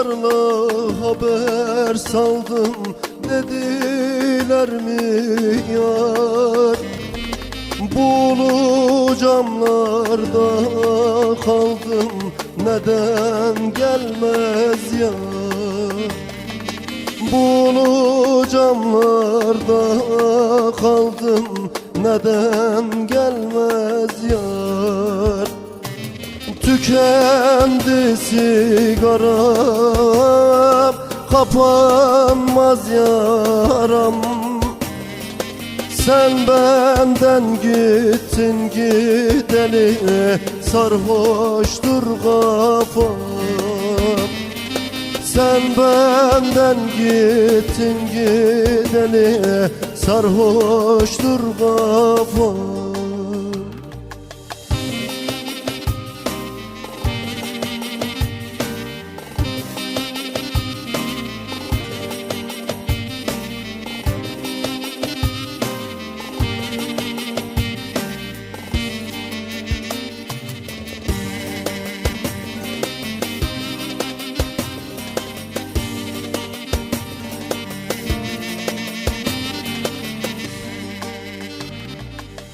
Yollarla haber saldım. Dediler mi yar? Bulu camlarda kaldım. Neden gelmez yar? Bulu camlarda kaldım. Neden gelmez yar Tükendi sigaram Kapanmaz yaram. Sen benden gittin gideli Sarhoştur kafam Sen benden gittin gideli Sarhoştur kafam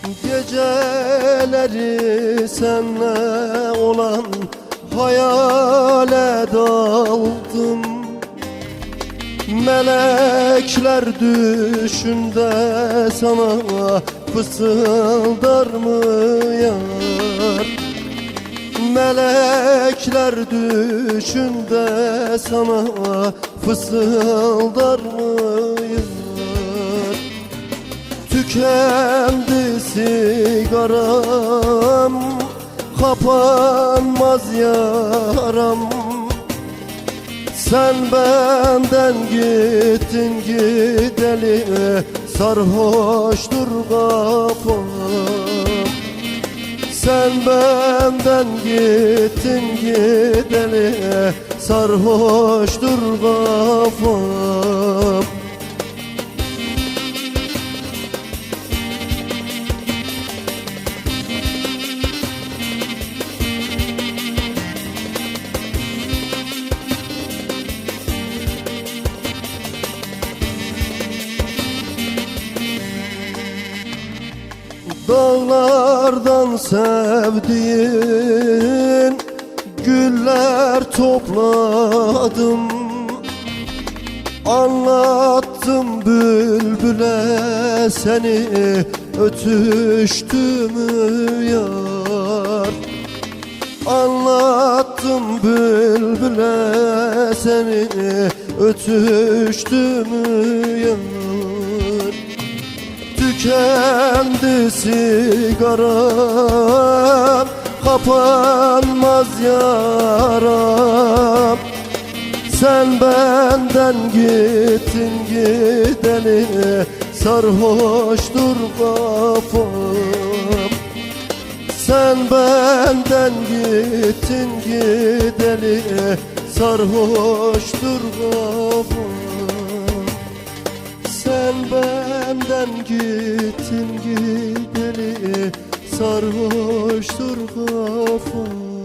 Geceleri senle olan hayale daldım. Melekler düşünde sana fısıldar mı yar? Melekler düşünde sana fısıldar mı yar Tükendi sigaram Kapanmaz yaram. Sen benden gittin gideli Sarhoştur kafam Sen benden gittin gideli Sarhoştur kafam Dağlardan sevdiğin güller topladım. Anlattım bülbüle seni ötüştümü yar. Anlattım bülbüle seni ötüştümü yar Tükendi sigaram Kapanmaz yaram. Sen benden gittin gideli Sarhoştur kafam Sen benden gittin gideli Sarhoştur kafam sen benden gittin gideli Sarhoştur kafam